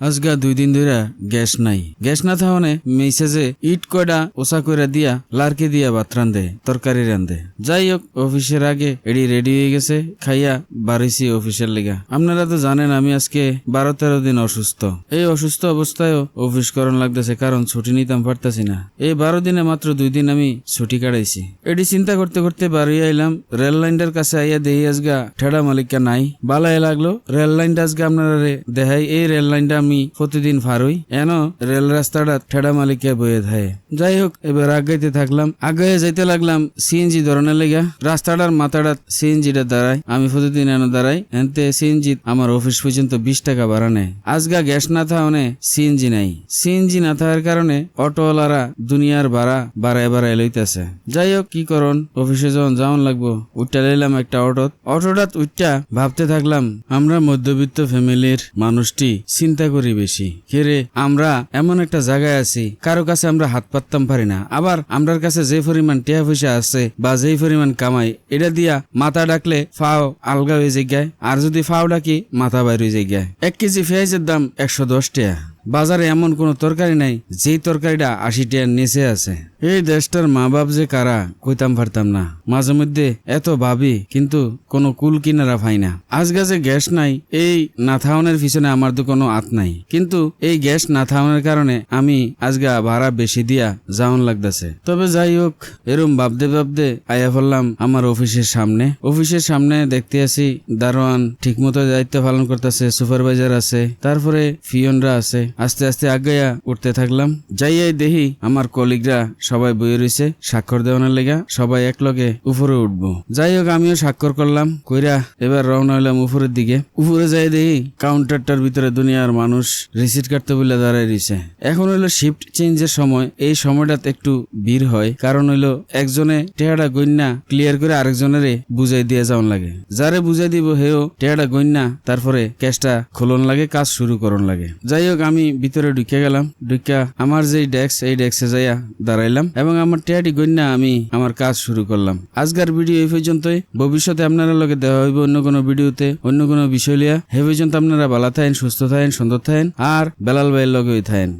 আজগা দুই দিন ধরে গ্যাস নাই। গ্যাস না থাহনে মেসেজে ইট কয়টা ওসা কইরা দিয়া লারকে দিয়া ভাত রান্ধে, তরকারি রান্ধে। যাই হোক অফিসের আগে এডি রেডি হয়ে গেছে, খাইয়া বাড়িছি অফিসের লিগা। আপনারা তো জানেন আমি আজকে বারো তেরো দিন অসুস্থ। এই অসুস্থ অবস্থায়ও অফিস করণ লাগতেছে, কারণ ছুটি নিতাম পারতাছি না। এই বারো দিনে মাত্র দুই দিন আমি ছুটি কাটাইছি। এটি চিন্তা করতে করতে বাড়ি আইলাম, রেল লাইনটার কাছে আইয়া দেহি আজগা ঠেড়া মালিকা নাই। বালাই লাগল, রেল লাইনটা আজকে আপনারা দেখাই। এই রেল লাইনটা আমি প্রতিদিন ফারুই? এন, রেল রাস্তাটা ঠেড়া মালিকা বয়ে থাকে যাই হোক এবার আগাইতে থাকলাম। আগে যাইতে লাগলাম সিএনজি ধরনের লেগা। রাস্তাটার মাথাটা সিএনজিটা দাঁড়ায়, আমি প্রতিদিন এন দাঁড়াই। এনতে সিএনজি আমার অফিস পর্যন্ত বিশ টাকা ভাড়া নেয়। আজগা গ্যাস না থাকনে সিএনজি নাই। সিএনজি না থাকার কারণে অটোওয়ালারা দুনিয়ার ভাড়া বাড়ায় বাড়ায় লইতেছে। যাই হোক কি করন? অফিসে যখন যাওয়ান লাগবো উঠটা লইলাম একটা অটোত। অটোটাত উঠটা ভাবতে থাকলাম, আমরা মধ্যবিত্ত ফ্যামিলির মানুষটি চিন্তা বেশি। কে রে, আমরা এমন একটা জায়গায় আছি, কারও কাছে আমরা হাত পাততাম পারি না। আবার আমরার কাছে যে পরিমাণ টিয়া পয়সা আছে বা যেই পরিমাণ কামাই, এটা দিয়া মাথা ডাকলে ফাও আলগা হয়ে যায়। আর যদি ফাও ডাকি, মাথা বাইর হয়ে যায়। এক কেজি পেঁয়াজের দাম একশো দশ টাকা। বাজারে এমন কোনো তরকারি নাই, যেই তরকারিটা আশি টাকার নিচে আছে। এই দেশটার মা বাপ যে কারা, কইতাম পারতাম না। মাঝে মধ্যে এত ভাবি, কিন্তু কোনো কুল কিনারা পাই না। আজগা যে গ্যাস নাই, এই না থাউনের পিছনে আমার তো কোনো আত নাই। কিন্তু এই গ্যাস না থাউনের কারণে আমি আজগা ভাড়া বেশি দিয়া যাওন লাগতেছে। তবে যাই হোক, এরম ভাবতে ভাবতে আয়া ফেললাম আমার অফিসের সামনে। অফিসের সামনে দেখতে আছি দারোয়ান ঠিকমতো দায়িত্ব পালন করতেছে, সুপারভাইজার আছে, তারপরে ফিয়নরা আছে। আস্তে আস্তে আগাইয়া উঠতে থাকলাম। যাইয়াই দেখি আমার কলিগরা সবাই বইয়ে রয়েছে স্বাক্ষর দেওয়ানোর লেগা সবাই একলগে উপরে উঠবো। যাই হোক আমিও স্বাক্ষর করলাম, কইরা এবার রওনা হইলাম উপরের দিকে। উপরে যাই দেখি কাউন্টারটার ভিতরে দুনিয়ার মানুষ রিসিট কাটতে বলে দাঁড়ায় রয়েছে এখন হইল শিফট চেঞ্জের সময়। এই সময়টাতে একটু ভিড় হয়, কারণ হইল একজনে টেহাটা গন্যা ক্লিয়ার করে আরেকজনের বুঝাই দিয়ে যাওয়ান লাগে। যারে বুঝাই দিব হেও টেহাটা গন্যা তারপরে ক্যাশটা খোলন লাগে, কাজ শুরু করন লাগে। যাই হোক আমি ভিতরে ঢুকে গেলাম ঢুকা আমার যে ডেস্ক, এই ডেস্কে যাইয়া দাঁড়াইলাম এবং আমার টিয়াটি গন্যা আমি আমার কাজ শুরু করলাম। আজকের ভিডিও এই পর্যন্তই। ভবিষ্যতে আপনারা লোকে দেওয়া হইব অন্য কোনো ভিডিওতে, অন্য কোনো বিষয় লিয়া। হে পর্যন্ত আপনারা ভালো থাকেন, সুস্থ থাকেন, সুন্দর থাকেন, আর বেলাল ভাইয়ের লগে থাকেন।